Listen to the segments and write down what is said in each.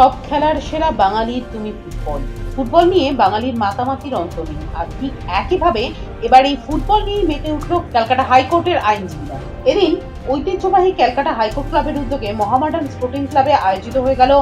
সব খেলার সেরা বাঙালির তুমি ফুটবল। ফুটবল নিয়ে বাঙালির মাতামাতির অন্ত নেই। আর ঠিক একইভাবে এবার এই ফুটবল নিয়ে মেতে উঠল ক্যালকাটা হাইকোর্টের আইনজীবীরা। এদিন ঐতিহ্যবাহী ক্যালকাটা হাইকোর্ট ক্লাবের উদ্যোগে মহামাডান স্পোর্টিং ক্লাবে আয়োজিত হয়ে গেল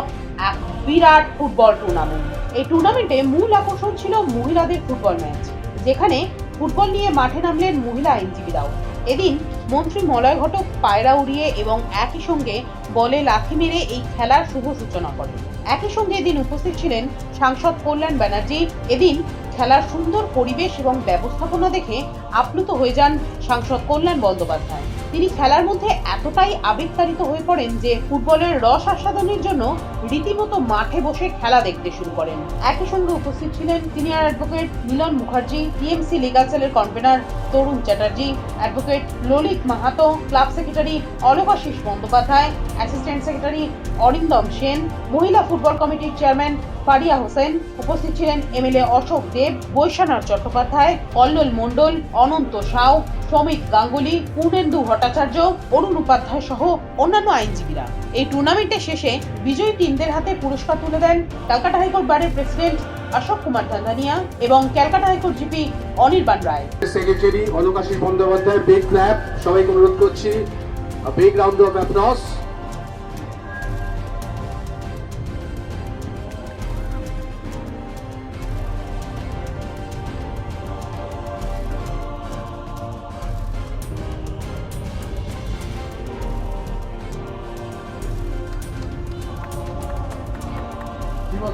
এক বিরাট ফুটবল টুর্নামেন্ট। এই টুর্নামেন্টে মূল আকর্ষণ ছিল মহিলাদের ফুটবল ম্যাচ, যেখানে ফুটবল নিয়ে মাঠে নামলেন মহিলা আইনজীবীরাও। এদিন মন্ত্রী মলয় ঘটক পায়রা উড়িয়ে এবং একই সঙ্গে বলে লাথি মেরে এই খেলার শুভ সূচনা করে। একই সঙ্গে এদিন উপস্থিত ছিলেন সাংসদ কল্যাণ ব্যানার্জি। এদিন খেলার সুন্দর পরিবেশ এবং ব্যবস্থাপনা দেখে আপ্লুত হয়ে যান সাংসদ কল্যাণ বন্দ্যোপাধ্যায়। তিনি খেলার মধ্যে এতটাই আবেগতাড়িত হয়ে পড়েন যে ফুটবলের রস আস্বাদনের জন্য রীতিমতো মাঠে বসে খেলা দেখতে শুরু করেন। একই সঙ্গে উপস্থিত ছিলেন senior advocate Milan Mukherjee, TMC legal সেলের convenor Tarun Chatterjee, advocate Lalit Mahato, club secretary Alokashis Bandyopadhyay, assistant secretary Arindam Sen, মহিলা ফুটবল কমিটির চেয়ারম্যান ফারিয়া হোসেন, উপস্থিত ছিলেন এমএলএ অশোক দেব বৈশানাথ চট্টোপাধ্যায়, কল্লোল মণ্ডল, অনন্ত সাউ শ্রমিক গাঙ্গুলি, পূর্ণেন্দু ভট্টাচার্য, অরুণ উপাধ্যায় সহ অন্যান্য আইনজীবীরা। এই টুর্নামেন্টের শেষে বিজয়ী টিমদের হাতে পুরস্কার তুলে দেন ক্যালকাটা হাইকোর্ট বারের প্রেসিডেন্ট অশোক কুমার ধান্দানিয়া এবং Calcutta high court GP Anirban Roy. Secretary Anukashi Bandyopadhyay, big clap সবাইকে অনুরোধ করছি। Big round of applause.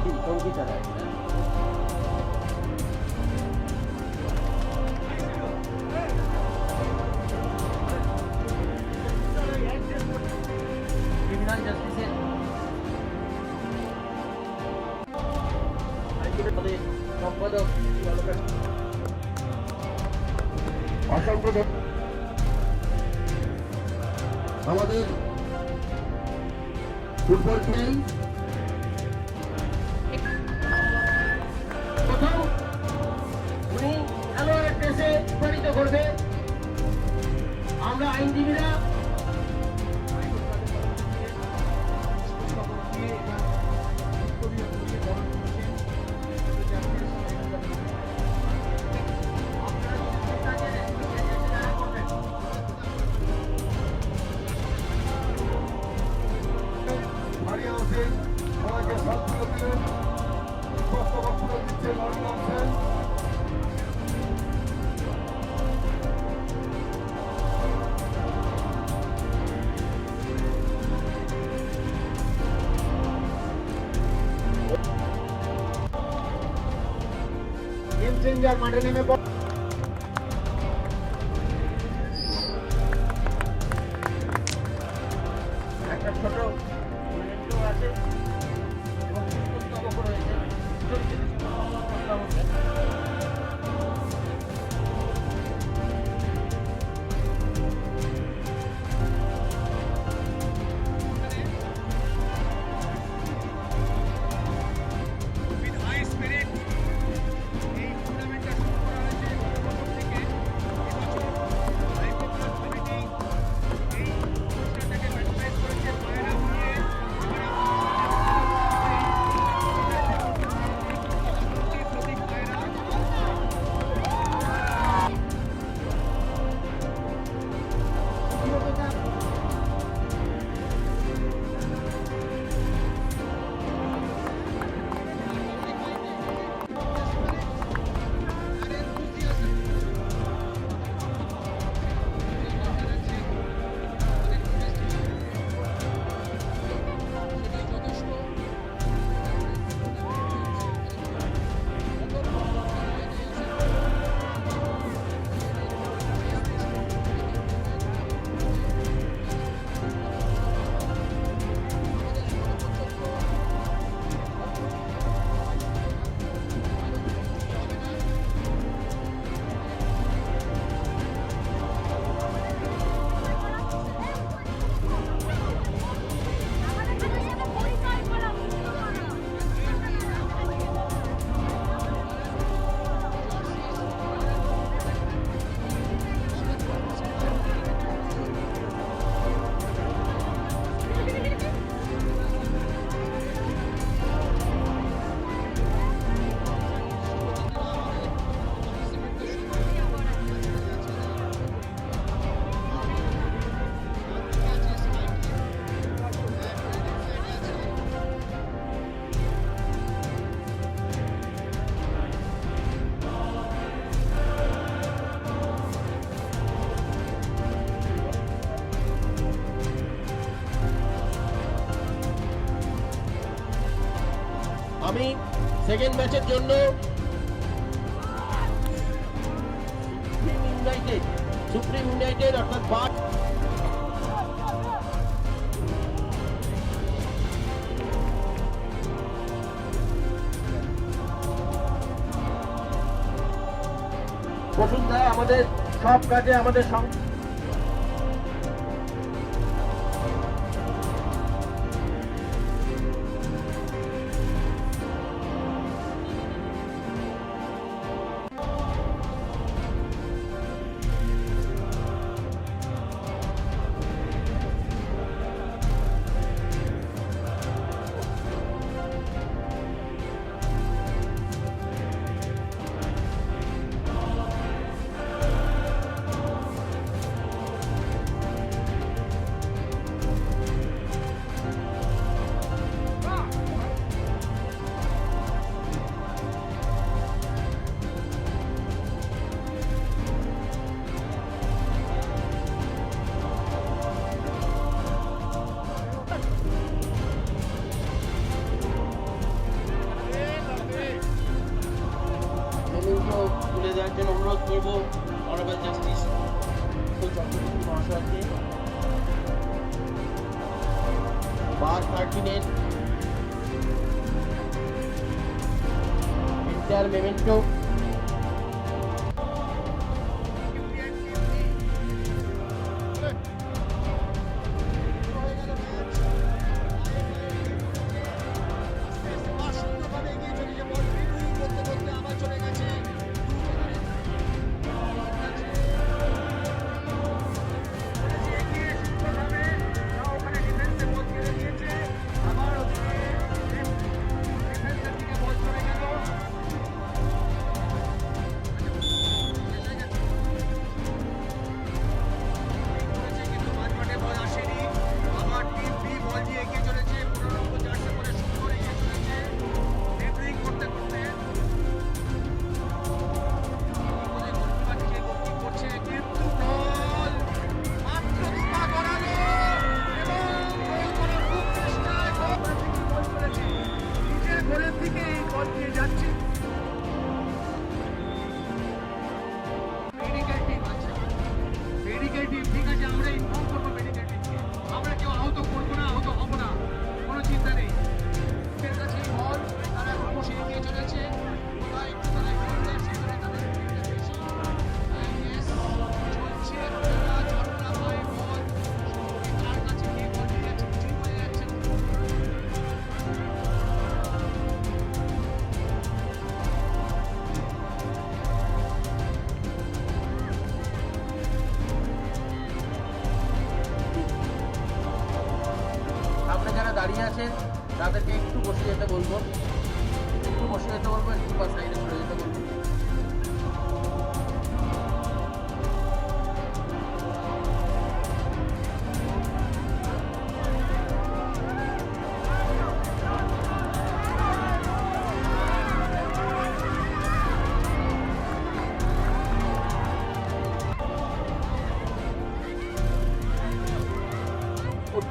いい感じじゃない。game changer মাঠে আমি সেকেন্ড ম্যাচের জন্য ইউনাইটেড সুপ্রিম ইউনাইটেড অর্থাৎ পার্ট প্রসুন দা আমাদের সব কাজে, আমাদের সঙ্গে Nope.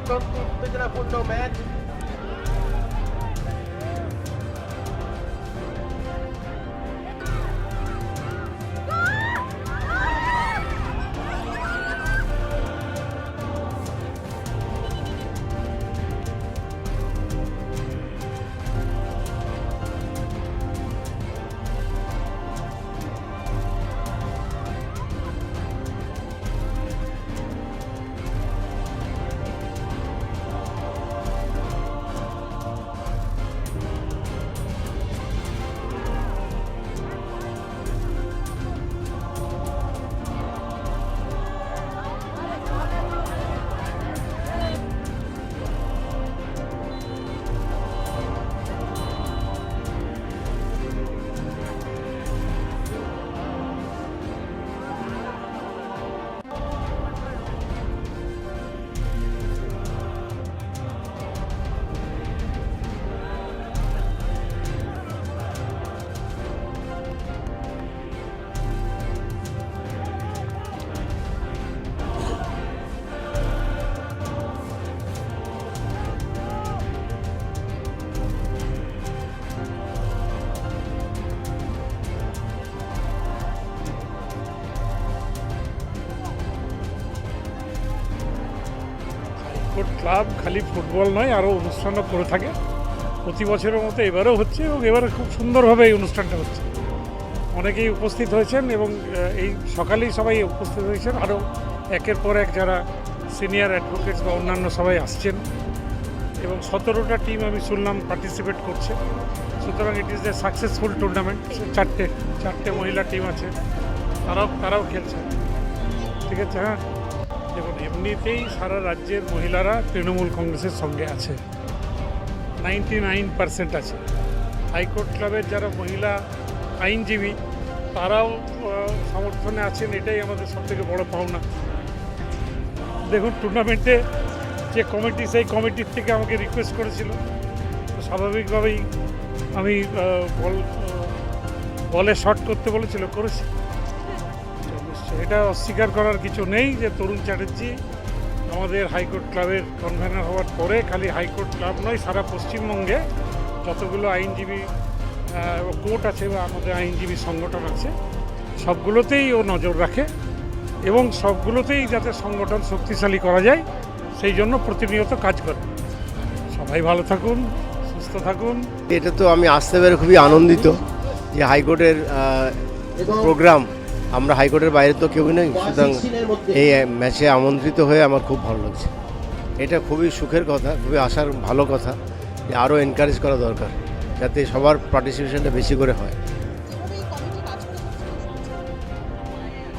campo, tudo na função médica. Club খালি ফুটবল নয়, আরও অনুষ্ঠানও করে থাকে। প্রতি বছরের মতো এবারেও হচ্ছে এবং এবারে খুব সুন্দরভাবে এই অনুষ্ঠানটা হচ্ছে। অনেকেই উপস্থিত হয়েছেন এবং এই সকালেই সবাই উপস্থিত হয়েছেন। আরও একের পর এক যারা সিনিয়র অ্যাডভোকেটস বা অন্যান্য সবাই আসছেন। এবং সতেরোটা টিম আমি শুনলাম পার্টিসিপেট করছে। সুতরাং it is a successful tournament চারটে চারটে মহিলা টিম আছে। তারাও তারাও খেলছে। ঠিক আছে হ্যাঁ? এমনিতেই সারা রাজ্যের মহিলারা তৃণমূল কংগ্রেসের সঙ্গে আছে। নাইনটি নাইন পার্সেন্ট আছে। হাইকোর্ট ক্লাবের যারা মহিলা আইনজীবী, তারাও সমর্থনে আছেন, এটাই আমাদের সবথেকে বড় পাওনা। দেখুন টুর্নামেন্টে যে কমিটি সেই কমিটির থেকে আমাকে রিকোয়েস্ট করেছিল। স্বাভাবিকভাবেই আমি বল বলে শট করতে বলেছিল, করেছি। এটা অস্বীকার করার কিছু নেই যে তরুণ চ্যাটার্জি আমাদের হাইকোর্ট ক্লাবের কনভেনার হওয়ার পরে খালি হাইকোর্ট ক্লাব নয় সারা পশ্চিমবঙ্গে যতগুলো আইনজীবী কোর্ট আছে বা আমাদের আইনজীবী সংগঠন আছে সবগুলোতেই ও নজর রাখে এবং সবগুলোতেই যাতে সংগঠন শক্তিশালী করা যায় সেই জন্য প্রতিনিয়ত কাজ করে। সবাই ভালো থাকুন সুস্থ থাকুন। এটা তো আমি আসতে পেরে খুবই আনন্দিত যে হাইকোর্টের প্রোগ্রাম আমরা হাইকোর্টের বাইরে তো কেউই নেই, সুতরাং এই ম্যাচে আমন্ত্রিত হয়ে আমার খুব ভালো লাগছে। এটা খুবই সুখের কথা, খুবই আশার ভালো কথা যে আরও এনকারেজ করা দরকার, যাতে সবার পার্টিসিপেশনটা বেশি করে হয়।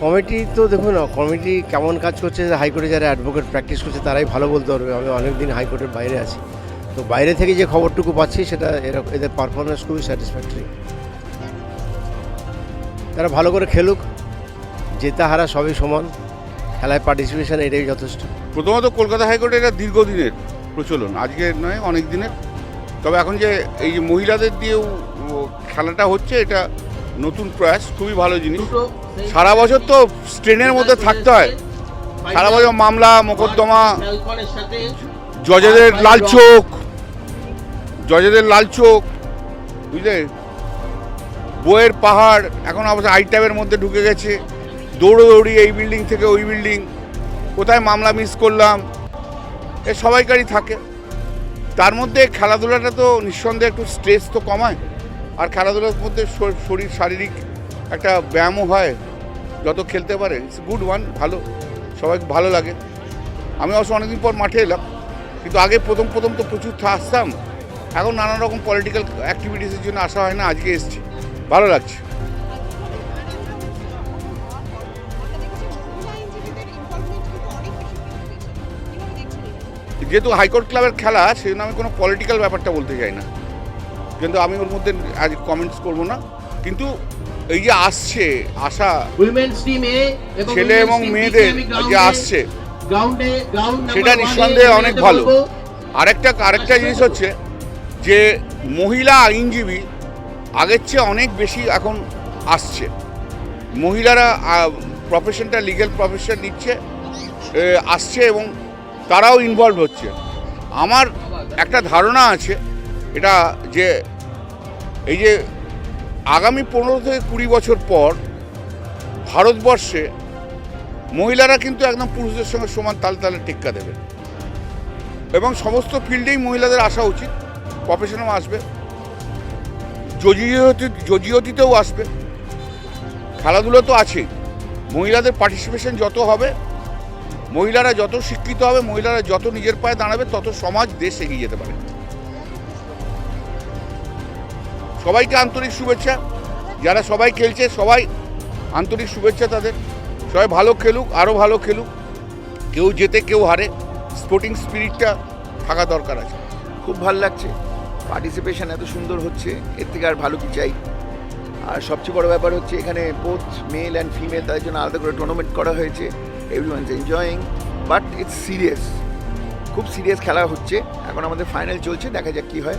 কমিটি তো দেখুন কমিটি কেমন কাজ করছে, হাইকোর্টে যারা অ্যাডভোকেট প্র্যাকটিস করছে, তারাই ভালো বলতে পারবে। আমি অনেক দিন হাইকোর্টের বাইরে আছি। তো বাইরে থেকে যে খবরটুকু পাচ্ছি, সেটা এরা, এদের পারফরমেন্স খুবই স্যাটিসফ্যাক্টরি তারা ভালো করে খেলুক। জেতা হারা সবই সমান। খেলায় পার্টিসিপেশন এটাই যথেষ্ট। প্রথমত কলকাতা হাইকোর্টে এটা দীর্ঘদিনের প্রচলন। আজকের নয় অনেক দিনের। তবে এখন যে এই যে মহিলাদের দিয়েও খেলাটা হচ্ছে এটা নতুন প্রয়াস খুবই ভালো জিনিস। সারা বছর তো স্ট্রেনের মধ্যে থাকতে হয়। সারা বছর মামলা মোকদ্দমা জজেদের লাল চোখ জজেদের লাল চোখ বুঝলে? বইয়ের পাহাড় এখন অবশ্য আইট্যাবের মধ্যে ঢুকে গেছে। দৌড়োদৌড়ি এই বিল্ডিং থেকে ওই বিল্ডিং কোথায় মামলা মিস করলাম। এ সবাইকারই থাকে। তার মধ্যে খেলাধুলাটা তো নিঃসন্দেহে একটু স্ট্রেস তো কমায়। আর খেলাধুলার মধ্যে শরীর শারীরিক একটা ব্যায়ামও হয়। যত খেলতে পারে ইটস গুড ওয়ান ভালো। সবাই ভালো লাগে। আমি অবশ্য অনেকদিন পর মাঠে এলাম। কিন্তু আগে প্রথম প্রথম তো প্রচুর আসতাম। এখন নানা রকম পলিটিক্যাল অ্যাক্টিভিটিসের জন্য আসা হয় না। আজকে এসছি। ভালো লাগছে। যেহেতু হাইকোর্ট ক্লাবের খেলা সেই জন্য আমি কোনো পলিটিক্যাল ব্যাপারটা বলতে চাই না। কিন্তু আমি ওর মধ্যে আজ কমেন্টস করব না। কিন্তু এই যে আসছে আসা উইমেন্স টিম এ ছেলে এবং মেয়েদের যে আসছে সেটা নিঃসন্দেহে অনেক ভালো। আরেকটা আরেকটা জিনিস হচ্ছে যে মহিলা আইনজীবী আগের চেয়ে অনেক বেশি এখন আসছে। মহিলারা প্রফেশনটা লিগ্যাল প্রফেশন নিচ্ছে আসছে এবং তারাও ইনভলভ হচ্ছে। আমার একটা ধারণা আছে, এটা যে এই যে আগামী পনেরো থেকে কুড়ি বছর পর ভারতবর্ষে মহিলারা কিন্তু একদম পুরুষদের সঙ্গে সমান তালে তালে টেক্কা দেবে। এবং সমস্ত ফিল্ডেই মহিলাদের আসা উচিত। প্রফেশনেও আসবে। জজিওতি জজিওতিতেও আসবে। খেলাধুলো তো আছেই। মহিলাদের পার্টিসিপেশন যত হবে মহিলারা যত শিক্ষিত হবে, মহিলারা যত নিজের পায়ে দাঁড়াবে, তত সমাজ, দেশ এগিয়ে যেতে পারে। সবাইকে আন্তরিক শুভেচ্ছা। যারা সবাই খেলছে, সবাই আন্তরিক শুভেচ্ছা তাদের। সবাই ভালো খেলুক আরও ভালো খেলুক। কেউ জেতে, কেউ হারে। স্পোর্টিং স্পিরিটটা থাকা দরকার আছে। খুব ভালো লাগছে। পার্টিসিপেশন এত সুন্দর হচ্ছে, এর থেকে আর ভালো কি চাই? আর সবচেয়ে বড় ব্যাপার হচ্ছে, এখানে বোথ মেল অ্যান্ড ফিমেল তাদের জন্য আলাদা করে টুর্নামেন্ট করা হয়েছে। Everyone's enjoying but it's serious খুব সিরিয়াস খেলা হচ্ছে। এখন আমাদের ফাইনাল চলছে, দেখা যাক কী হয়।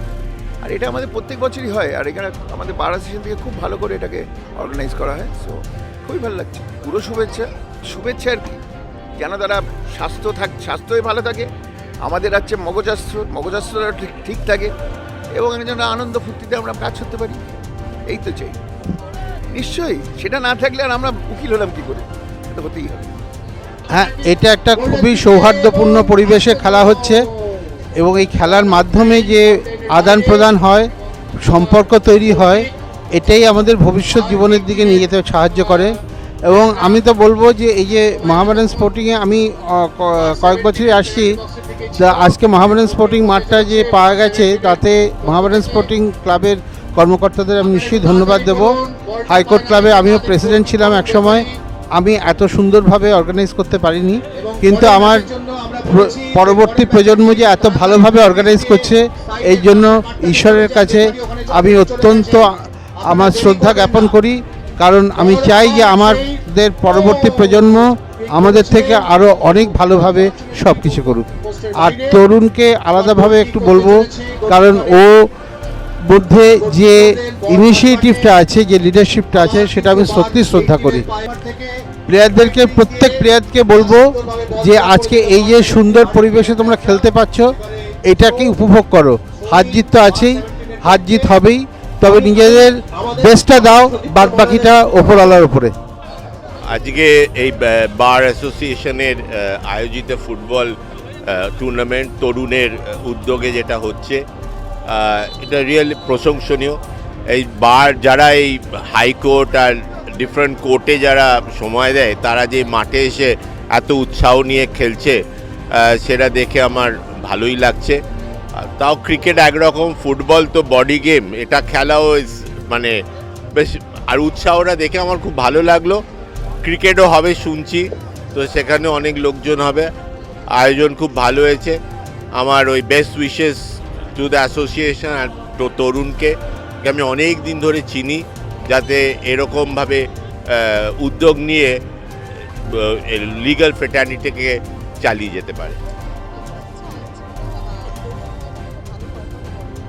আর এটা আমাদের প্রত্যেক বছরই হয়, আর এখানে আমাদের বার সেশন থেকে খুব ভালো করে এটাকে অর্গানাইজ করা হয়। সো খুবই ভালো লাগছে। পুরো শুভেচ্ছা শুভেচ্ছা আর কি। যেন তারা স্বাস্থ্য থাক, স্বাস্থ্যই ভালো থাকে। আমাদের হচ্ছে মগজাস্ত্র মগজাস্ত্রটা ঠিক ঠিক থাকে। এবং যেন আনন্দ ফুর্তিতে আমরা কাজ করতে পারি। এই তো চাই। নিশ্চয়ই, সেটা না থাকলে আর আমরা উকিল হলাম কী করে? এটা হতেই হবে। হ্যাঁ এটা একটা খুবই সৌহার্দ্যপূর্ণ পরিবেশে খেলা হচ্ছে এবং এই খেলার মাধ্যমে যে আদান প্রদান হয়, সম্পর্ক তৈরি হয়, এটাই আমাদের ভবিষ্যৎ জীবনের দিকে নিয়ে যেতে সাহায্য করে। এবং আমি তো বলব যে এই যে মহামেডান স্পোর্টিংয়ে আমি কয়েক বছরই আসছি আজকে মহামেডান স্পোর্টিং মাঠটা যে পাওয়া গেছে, তাতে মহামেডান স্পোর্টিং ক্লাবের কর্মকর্তাদের আমি নিশ্চয়ই ধন্যবাদ দেব। হাইকোর্ট ক্লাবে আমিও প্রেসিডেন্ট ছিলাম একসময় আমি এত সুন্দরভাবে অর্গানাইজ করতে পারিনি, কিন্তু আমার পরবর্তী প্রজন্ম যে এত ভালোভাবে অর্গানাইজ করছে, এই জন্য ঈশ্বরের কাছে আমি অত্যন্ত আমার শ্রদ্ধা জ্ঞাপন করি, কারণ আমি চাই যে আমাদের পরবর্তী প্রজন্ম আমাদের থেকে আরও অনেক ভালোভাবে সব কিছু করুক। আর তরুণকে আলাদাভাবে একটু বলব, কারণ ও মধ্যে যে ইনিশিয়েটিভটা আছে, যে লিডারশিপটা আছে, সেটা আমি সত্যি শ্রদ্ধা করি। প্লেয়ারদেরকে, প্রত্যেক প্লেয়ারকে বলব যে আজকে এই যে সুন্দর পরিবেশে তোমরা খেলতে পারছ, এটাকে উপভোগ করো। হার জিত তো আছেই, হার জিত হবেই, তবে নিজেদের বেস্টটা দাও বাদ বাকিটা ওপরওয়ালার উপরে। আজকে এই বার অ্যাসোসিয়েশনের আয়োজিত ফুটবল টুর্নামেন্ট তরুণের উদ্যোগে যেটা হচ্ছে এটা রিয়েল প্রশংসনীয়। এই বার যারা এই হাইকোর্ট আর ডিফারেন্ট কোর্টে যারা সময় দেয়, তারা যে মাঠে এসে এত উৎসাহ নিয়ে খেলছে সেটা দেখে আমার ভালোই লাগছে। তাও ক্রিকেট একরকম ফুটবল তো বডি গেম এটা খেলাও মানে বেশ, আর উৎসাহটা দেখে আমার খুব ভালো লাগল। ক্রিকেটও হবে শুনছি, তো সেখানে অনেক লোকজন হবে। আয়োজন খুব ভালো হয়েছে। আমার ওই বেস্ট উইশেস দ্য অ্যাসোসিয়েশন আর তরুণকে আমি অনেক দিন ধরে চিনি, যাতে এরকমভাবে উদ্যোগ নিয়ে লিগাল ফ্রেটার্নিটিকে চালিয়ে যেতে পারে।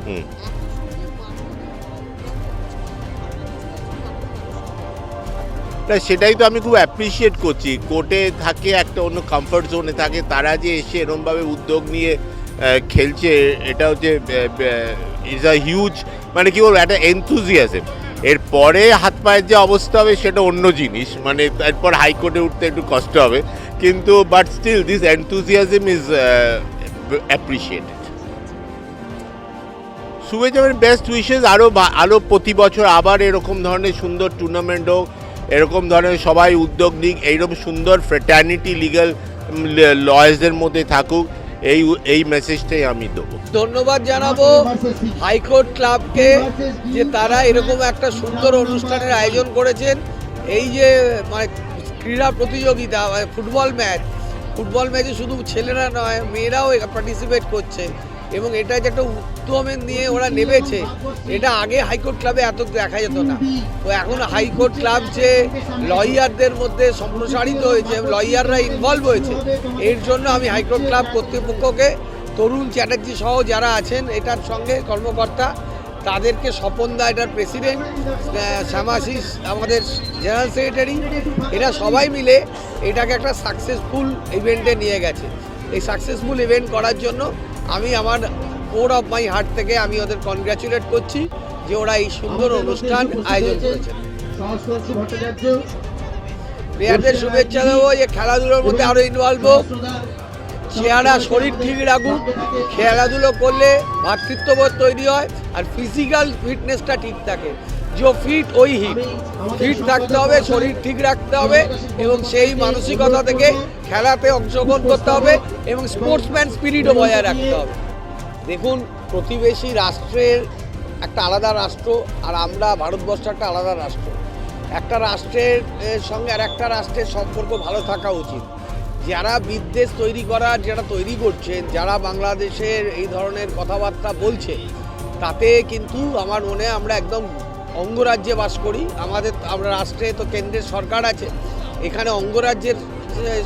হুম। না, সেটাই তো আমি খুব অ্যাপ্রিসিয়েট করছি। কোর্টে থাকে একটা অন্য কমফর্ট জোনে থাকে, তারা যে এসে এরমভাবে উদ্যোগ নিয়ে খেলছে, এটা হচ্ছে ইজ আ হিউজ মানে কি বলব, একটা এনথুজিয়াজম এরপরে হাত পায়ের যে অবস্থা হবে, সেটা অন্য জিনিস। মানে এরপর হাইকোর্টে উঠতে একটু কষ্ট হবে। কিন্তু but still this enthusiasm is appreciated শুভেচ্ছা বেস্ট উইশেস আরও আরও প্রতি বছর আবার এরকম ধরনের সুন্দর টুর্নামেন্ট হোক, এরকম ধরনের সবাই উদ্যোগ নিক, এইরকম সুন্দর ফ্রেটার্নিটি লিগাল লয়েসদের মধ্যে থাকুক। এই এই মেসেজটাই আমি দেবো। ধন্যবাদ জানাব হাইকোর্ট ক্লাবকে যে তারা এরকম একটা সুন্দর অনুষ্ঠানের আয়োজন করেছেন। এই যে মানে ক্রীড়া প্রতিযোগিতা মানে ফুটবল ম্যাচ, ফুটবল ম্যাচে শুধু ছেলেরা নয়, মেয়েরাও পার্টিসিপেট করছে। এবং এটা যে একটা উদ্যমের নিয়ে ওরা নেমেছে, এটা আগে হাইকোর্ট ক্লাবে এত দেখা যেত না। তো এখন হাইকোর্ট ক্লাব যে লয়ারদের মধ্যে সম্প্রসারিত হয়েছে লয়াররা ইনভলভ হয়েছে, এর জন্য আমি হাইকোর্ট ক্লাব কর্তৃপক্ষকে, তরুণ চ্যাটার্জি সহ যারা আছেন, এটার সঙ্গে কর্মকর্তা, তাদেরকে স্বপন দা এটার প্রেসিডেন্ট শ্যামাশিস আমাদের জেনারেল সেক্রেটারি এরা সবাই মিলে এটাকে একটা সাকসেসফুল ইভেন্টে নিয়ে গেছে। এই সাকসেসফুল ইভেন্ট করার জন্য আমি আমার কোর অফ মাই হার্ট থেকে আমি ওদের কনগ্র্যাচুলেট করছি যে ওরা এই সুন্দর অনুষ্ঠান আয়োজন করেছে। প্লেয়ারদের শুভেচ্ছা দেবো যে খেলাধুলোর মধ্যে আরও ইনভলভ হোক। চেহারা শরীর ঠিক রাখুক। খেলাধুলো করলে ভাতৃত্ববোধ তৈরি হয় আর ফিজিক্যাল ফিটনেসটা ঠিক থাকে। যে ফিট ওই হিট ফিট থাকতে হবে, শরীর ঠিক রাখতে হবে এবং সেই মানসিকতা থেকে খেলাতে অংশগ্রহণ করতে হবে এবং স্পোর্টসম্যান স্পিরিটও বজায় রাখতে হবে। দেখুন, প্রতিবেশী রাষ্ট্রের একটা আলাদা রাষ্ট্র আর আমরা ভারতবর্ষ একটা আলাদা রাষ্ট্র। একটা রাষ্ট্রের সঙ্গে আর একটা রাষ্ট্রের সম্পর্ক ভালো থাকা উচিত। যারা বিদ্বেষ তৈরি করার যারা তৈরি করছেন যারা বাংলাদেশের এই ধরনের কথাবার্তা বলছে, তাতে কিন্তু আমার মনে আমরা একদম অঙ্গরাজ্যে বাস করি। আমাদের আমরা রাষ্ট্রে তো কেন্দ্রের সরকার আছে। এখানে অঙ্গরাজ্যের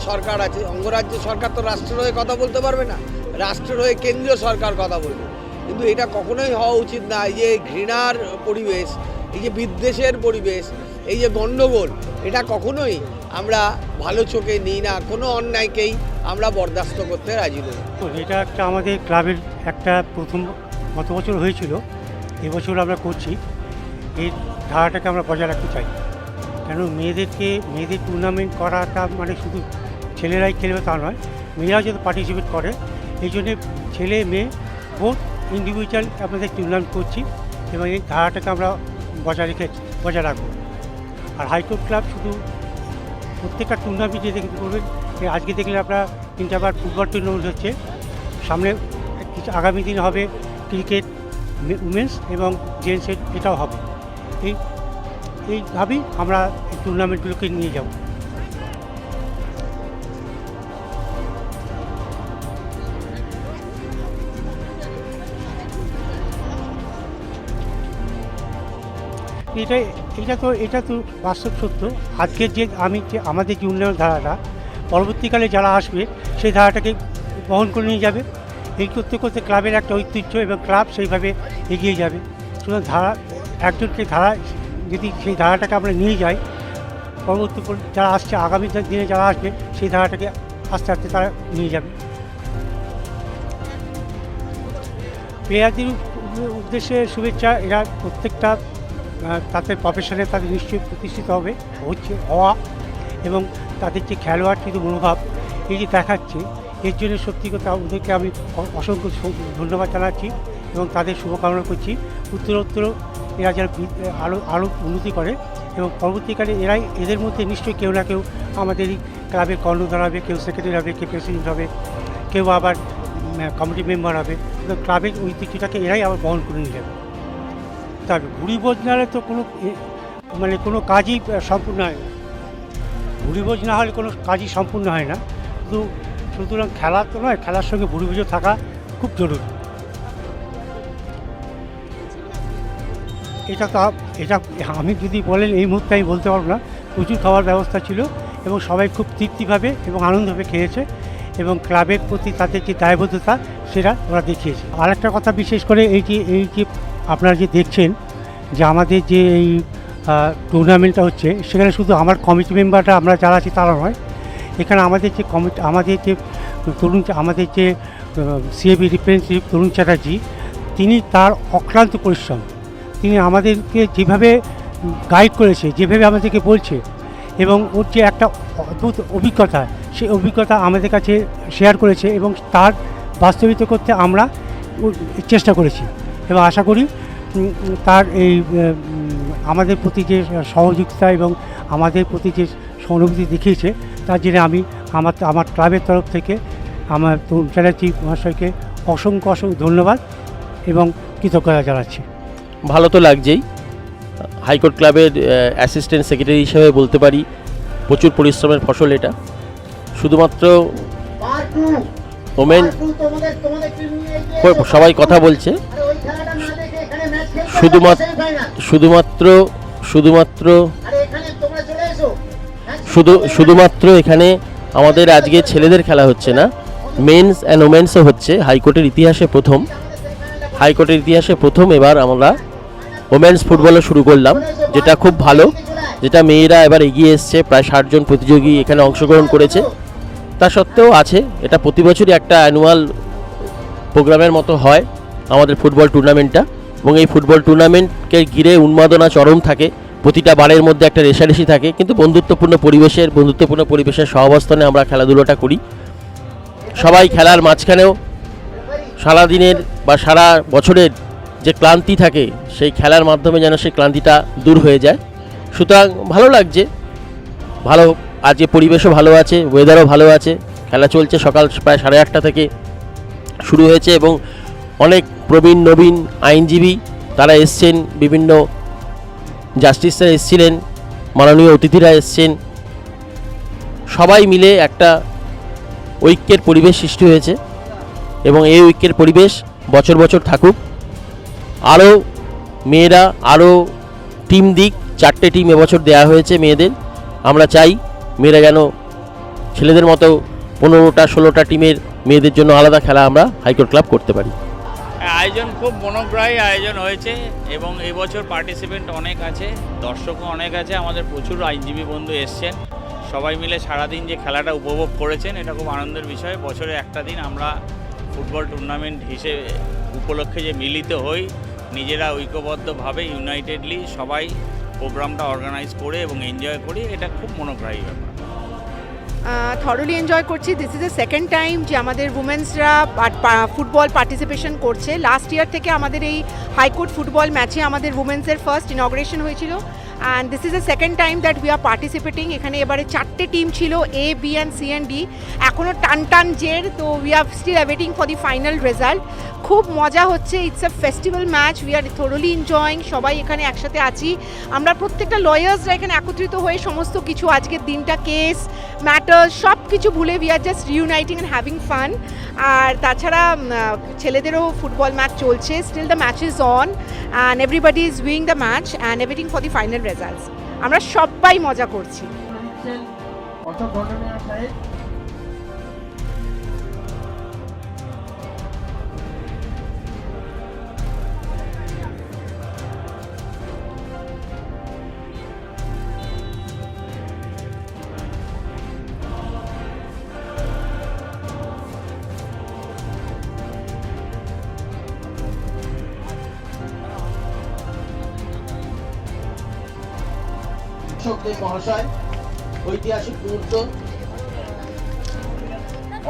সরকার আছে। অঙ্গরাজ্যের সরকার তো রাষ্ট্রের হয়ে কথা বলতে পারবে না। রাষ্ট্রের হয়ে কেন্দ্রীয় সরকার কথা বলবে। কিন্তু এটা কখনোই হওয়া উচিত না। এই যে ঘৃণার পরিবেশ, এই যে বিদ্বেষের পরিবেশ, এই যে গণ্ডগোল, এটা কখনোই আমরা ভালো চোখে নিই না। কোনো অন্যায়কেই আমরা বরদাস্ত করতে রাজি নই। এটা একটা আমাদের ক্লাবের একটা প্রথম গত বছর হয়েছিল। এবছর আমরা করছি। এই ধারাটাকে আমরা বজায় রাখতে চাই। কেন মেয়েদেরকে, মেয়েদের টুর্নামেন্ট করাটা মানে শুধু ছেলেরাই খেলবে তা নয়, মেয়েরাও যদি পার্টিসিপেট করে। এই জন্যে ছেলে, মেয়ে বোধ ইন্ডিভিজুয়াল আমাদের টুর্নামেন্ট করছি এবং এই ধারাটাকে আমরা বজায় রেখে, বজায় রাখব। আর হাইকোর্ট ক্লাব শুধু প্রত্যেকটা টুর্নামেন্টে দেখতে করবেন। আজকে দেখলে আপনারা তিনটা বার ফুটবল টুর্নামেন্ট হচ্ছে। সামনে কিছু আগামী দিন হবে ক্রিকেট উমেন্স এবং জেন্টসের এটাও হবে। এই এইভাবেই আমরা এই টুর্নামেন্টগুলোকে নিয়ে যাব। এটা এটা তো এটা তো বাস্তব সত্য। আজকের যে আমি যে, আমাদের যে উন্নয়ন ধারাটা, পরবর্তীকালে যারা আসবে, সেই ধারাটাকে বহন করে নিয়ে যাবে। এই করতে করতে ক্লাবের একটা ঐতিহ্য এবং ক্লাব সেইভাবে এগিয়ে যাবে। সুতরাং ধারা একজনকে ধারা, যদি সেই ধারাটাকে আমরা নিয়ে যাই, পরবর্তী পর- যারা আসছে, আগামী দিনে যারা আসবে, সেই ধারাটাকে আস্তে আস্তে তারা নিয়ে যাবে। প্লেয়ারদের উদ্দেশ্যে শুভেচ্ছা, এরা প্রত্যেকটা তাদের প্রফেশনে তাদের নিশ্চয়ই প্রতিষ্ঠিত হবে, হচ্ছে হওয়া এবং তাদের যে খেলোয়াড়, কিন্তু মনোভাব, এই যে দেখাচ্ছে, এর জন্য সত্যি কথা ওদেরকে আমি অসংখ্য ধন্যবাদ জানাচ্ছি এবং তাদের শুভকামনা করছি। উত্তরোত্তর এরা যেন আরও আরও উন্নতি করে এবং পরবর্তীকালে এরাই এদের মধ্যে নিশ্চয়ই কেউ না কেউ আমাদের এই ক্লাবের কর্ণধার হবে, কেউ সেক্রেটারি হবে, কেউ প্রেসিডেন্ট হবে, কেউ আবার কমিটি মেম্বার হবে। ক্লাবের ঐতিহ্যটাকে এরাই আবার বহন করে নিয়ে যাবে। তবে বোঝ নাহলে তো কোনো মানে কোনো কাজই সম্পূর্ণ হয় না। ভুড়ি বোঝ না হলে কোনো কাজই সম্পূর্ণ হয় না। শুধু সুতরাং খেলা তো নয়, খেলার সঙ্গে ভুড়ি থাকা খুব জরুরি। এটা তো, এটা আমি যদি বলেন, এই মুহূর্তে আমি বলতে পারব না। প্রচুর খাওয়ার ব্যবস্থা ছিল এবং সবাই খুব তৃপ্তিভাবে এবং আনন্দভাবে খেয়েছে এবং ক্লাবের প্রতি তাদের যে দায়বদ্ধতা, সেটা ওরা দেখিয়েছে। আর একটা কথা বিশেষ করে, এই যে এই যে আপনারা যে দেখছেন যে আমাদের যে এই টুর্নামেন্টটা হচ্ছে, সেখানে শুধু আমার কমিটি মেম্বাররা আমরা যারা আছি তারা নয়, এখানে আমাদের যে কমিটি আমাদের যে তরুণ, আমাদের যে সিএবি রিপ্রেজেন্টেটিভ তরুণ চ্যাটার্জি, তিনি তার অক্লান্ত পরিশ্রম তিনি আমাদেরকে যেভাবে গাইড করেছে, যেভাবে আমাদেরকে বলছে এবং ওর যে একটা অদ্ভুত অভিজ্ঞতা, সেই অভিজ্ঞতা আমাদের কাছে শেয়ার করেছে এবং তার বাস্তবিত করতে আমরা চেষ্টা করেছি। এবং আশা করি তার এই আমাদের প্রতি যে সহযোগিতা এবং আমাদের প্রতি যে সহানুভূতি দেখিয়েছে তার জন্য আমি আমার আমার ক্লাবের তরফ থেকে আমার তরুণ মহাশয়কে অসংখ্য অসংখ্য ধন্যবাদ এবং কৃতজ্ঞতা জানাচ্ছি। ভালো তো লাগছেই। হাইকোর্ট ক্লাবের অ্যাসিস্ট্যান্ট সেক্রেটারি হিসেবে বলতে পারি, প্রচুর পরিশ্রমের ফসল এটা। শুধুমাত্র ওমেন সবাই কথা বলছে। শুধুমাত্র শুধুমাত্র শুধুমাত্র শুধু শুধুমাত্র এখানে আমাদের আজকে ছেলেদের খেলা হচ্ছে না। মেন্স অ্যান্ড ওমেন্সও হচ্ছে, হাইকোর্টের ইতিহাসে প্রথম। হাইকোর্টের ইতিহাসে প্রথম এবার আমরা ওমেন্স ফুটবলও শুরু করলাম, যেটা খুব ভালো, যেটা মেয়েরা এবার এগিয়ে এসছে, প্রায় ষাটজন প্রতিযোগী এখানে অংশগ্রহণ করেছে। তা সত্ত্বেও আছে, এটা প্রতি বছরই একটা অ্যানুয়াল প্রোগ্রামের মতো হয় আমাদের ফুটবল টুর্নামেন্টটা এবং এই ফুটবল টুর্নামেন্টকে ঘিরে উন্মাদনা চরম থাকে, প্রতিটা বারের মধ্যে একটা রেশারেশি থাকে, কিন্তু বন্ধুত্বপূর্ণ পরিবেশের বন্ধুত্বপূর্ণ পরিবেশের সহাবস্থানে আমরা খেলাধুলোটা করি। সবাই খেলার মাঝখানেও সারাদিনের বা সারা বছরের যে ক্লান্তি থাকে, সেই খেলার মাধ্যমে যেন সেই ক্লান্তিটা দূর হয়ে যায়। সুতরাং ভালো লাগছে। ভালো আজকে পরিবেশও ভালো আছে ওয়েদারও ভালো আছে। খেলা চলছে সকাল প্রায় সাড়ে আটটা থেকে শুরু হয়েছে এবং অনেক প্রবীণ, নবীন আইনজীবী তারা এসছেন, বিভিন্ন জাস্টিসরা এসছিলেন, মাননীয় অতিথিরা এসছেন। সবাই মিলে একটা ঐক্যের পরিবেশ সৃষ্টি হয়েছে এবং এই ঐক্যের পরিবেশ বছর বছর থাকুক। আরও মেয়েরা, আরও টিম দিক, চারটে টিম এবছর দেওয়া হয়েছে মেয়েদের। আমরা চাই মেয়েরা যেন ছেলেদের মতো পনেরোটা, ষোলোটা টিমের মেয়েদের জন্য আলাদা খেলা আমরা হাইকোর্ট ক্লাব করতে পারি। আয়োজন খুব মনোগ্রাহী আয়োজন হয়েছে এবং এবছর পার্টিসিপেন্ট অনেক আছে, দর্শকও অনেক আছে, আমাদের প্রচুর আইনজীবী বন্ধু এসছেন। সবাই মিলে সারাদিন যে খেলাটা উপভোগ করেছেন, এটা খুব আনন্দের বিষয়। বছরে একটা দিন আমরা ফুটবল টুর্নামেন্ট হিসেবে উপলক্ষে যে মিলিত হই নিজেরা ঐক্যবদ্ধভাবে ইউনাইটেডলি সবাই প্রোগ্রামটা অর্গানাইজ করে এবং এনজয় করি, এটা খুব মনোগ্রাহী ব্যাপার। থরলি এনজয় করছি। This is a second time যে আমাদের উমেন্সরা ফুটবল পার্টিসিপেশন করছে। লাস্ট ইয়ার থেকে আমাদের এই হাইকোর্ট ফুটবল ম্যাচে আমাদের উমেন্সের ফার্স্ট ইনগ্রেশন হয়েছিল। And this is a second time that we are participating এখানে এবারে চারটে টিম ছিল A B and C and D এখনও টান টান জের, তো we are still awaiting for the final result খুব মজা হচ্ছে it's a festival match we are thoroughly enjoying সবাই এখানে একসাথে আছি। আমরা প্রত্যেকটা লয়ার্সরা এখানে একত্রিত হয়ে সমস্ত কিছু, আজকের দিনটা কেস ম্যাটার সব কিছু ভুলে we are just reuniting and having fun আর তাছাড়া ছেলেদেরও ফুটবল ম্যাচ চলছে still the match is on and everybody is viewing the match and everything for the final results আমরা সবাই মজা করছি। মহাশয় ঐতিহাসিক মুহূর্ত।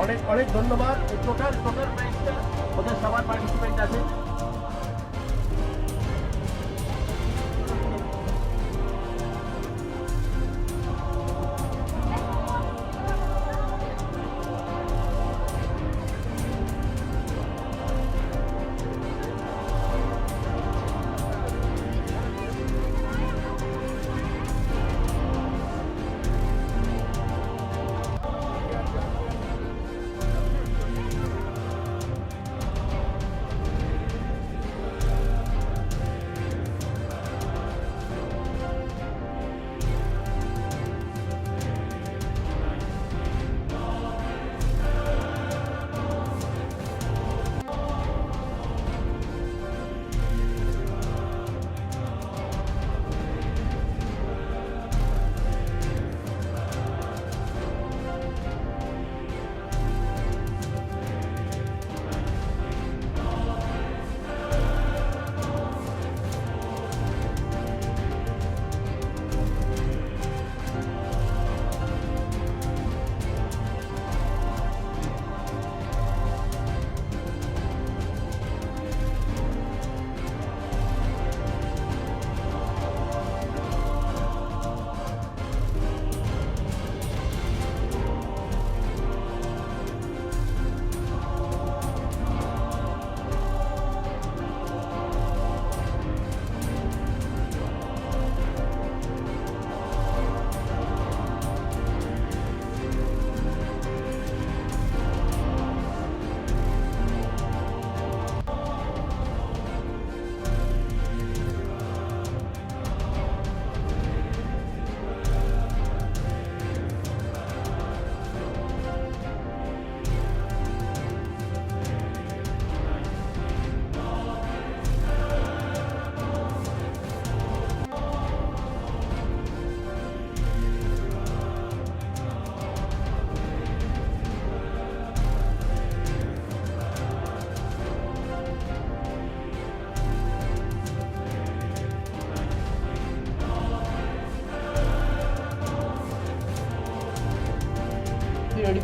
অনেক অনেক ধন্যবাদ। টোটাল টোটাল প্রাইসটা ওদের সবার পার্টিসিপেন্ট আছে।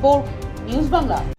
Report news Bangla.